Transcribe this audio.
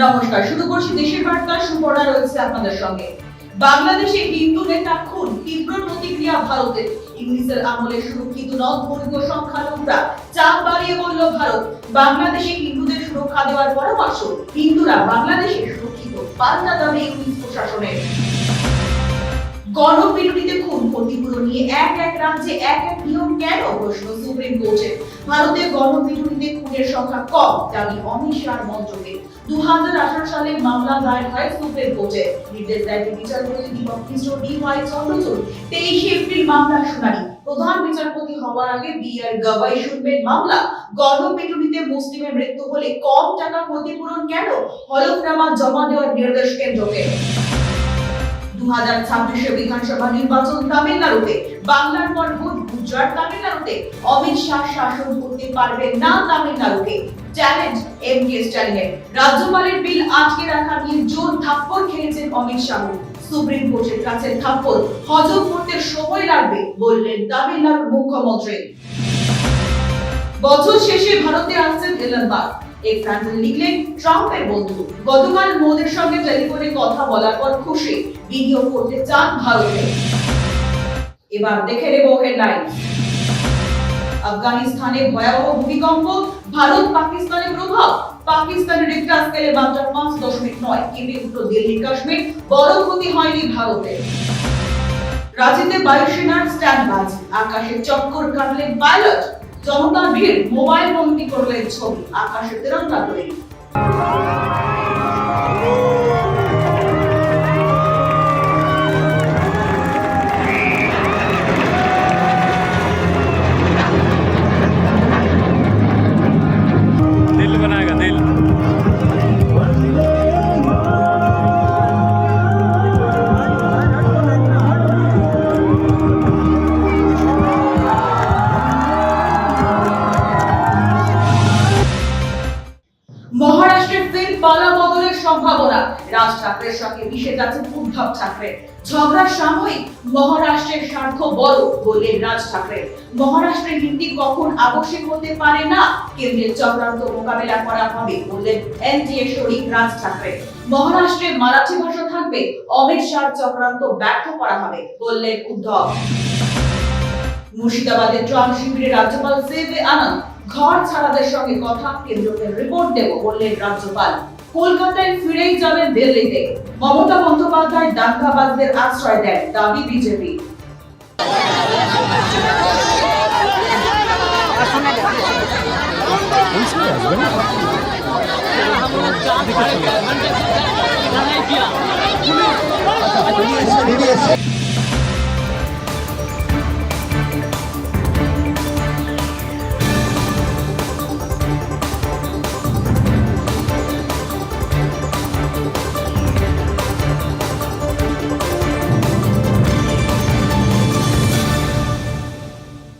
নমস্কার, শুরু করছি দেশের বার্তা, সুপর্ণা রয়েছে আপনাদের সঙ্গে। বাংলাদেশে হিন্দু নেতা খুন, তীব্র প্রতিক্রিয়া ভারতের। ইংলিশের আমলে সুরক্ষিত নদ বর্গ সংখ্যালঘুরা চাপ বাড়িয়ে বলল ভারত, বাংলাদেশে হিন্দুদের সুরক্ষা দেওয়ার পরামর্শ। হিন্দুরা বাংলাদেশে সুরক্ষিত পাল্টা দাবি ইংলিশ প্রশাসনের। গণবিরোধীতে খুন ক্ষতিপূরণ নিয়ে এক এক রাজ্যে এক এক নিয়ম কেন প্রশ্ন সুপ্রিম কোর্টের ভারতে গণবিরোধীতে খুনের সংখ্যা কম, দাবি অমিত শাহ মন্ত্রকে দু সালে মামলা দায়ের হয় সুপ্রিম কোর্টে। নির্দেশ দেয় বিচারপতি দীপক মিশ্র, ডি চন্দ্রচূড়। তেইশে এপ্রিল মামলার শুনানি। প্রধান বিচারপতি হওয়ার আগে বিআর গাওয়াই শুনবেন মামলা। গণপিটুনিতে মুসলিমের মৃত্যু হলে কম টাকা ক্ষতিপূরণ কেন? হলফনামা জমা দেওয়ার নির্দেশ কেন্দ্রকে। দু হাজার ছাব্বিশে বিধানসভা নির্বাচন তামিলনাড়ুতে, বাংলার পর ভোট গুজরাট তামিলনাড়ুতে, অমিত শাহ শাসন করতে পারবেন না তামিলনাড়ুকে। চ্যালেঞ্জ এম কে রাজ্যপালের বিল আটকে রাখা নিয়ে জোর থাপ্পড় অমিত শাহ। সুপ্রিম কোর্টের কাছে থাপ্পড় হজম করতে সময় লাগবে বললেন তামিলনাড়ুর মুখ্যমন্ত্রী। বছর শেষে ভারতে আসছেন এক ফ্রান্সে লিখলেন ট্রাম্পের বন্ধু গতকাল মোদির সঙ্গে টেলিফোনে কথা বলার পর খুশি। বিনিয়োগ করতে চান ভারতে। এবার দেখে নেব হেডলাইন আফগানিস্তানে ভয়াবহ ভূমিকম্প, ভারত পাকিস্তানে প্রভাব। পাকিস্তানের রিক্টার স্কেলে মাত্রা পাঁচ দশমিক নয়। কেঁপে উঠল দিল্লি, কাশ্মীর বড় ক্ষতি হয়নি ভারতে। রাঁচিতে বায়ুসেনার স্ট্যান্ড বাজি আকাশে চক্কর কাটলেন পাইলট জনতার ভিড় মোবাইল বন্দী করলেন ছবি আকাশে তেরঙ্গা তৈরি মহারাষ্ট্রের ফের পালা বদলের সম্ভাবনা। রাজ ঠাকরের সঙ্গে মিশে যাচ্ছে উদ্ধব ঠাকরে। ঝগড়া সাময়িক মহারাষ্ট্রের স্বার্থ বড়, বললেন রাজ ঠাকরে। মহারাষ্ট্রের হিন্দি কখন আবশ্যিক হতে পারে না? কেন্দ্রের চক্রান্ত মোকাবেলা করা হবে, বললেন এনডিএ শরিক রাজ ঠাকরে। মহারাষ্ট্রে মারাঠি ভাষা থাকবে, অমিত শাহ চক্রান্ত ব্যর্থ করা হবে, বললেন উদ্ধব। মুর্শিদাবাদের ট্রাম্প শিবিরে রাজ্যপাল সেবে আনন্দ ঘর ছাড়াদের সঙ্গে কথা কেন্দ্রকে রিপোর্ট দেব বললেন রাজ্যপাল। কলকাতায় ফিরেই যাবেন দিল্লিতে। মমতা বন্দ্যোপাধ্যায় দাঙ্গাবাজদের আশ্রয় দেন দাবি বিজেপি।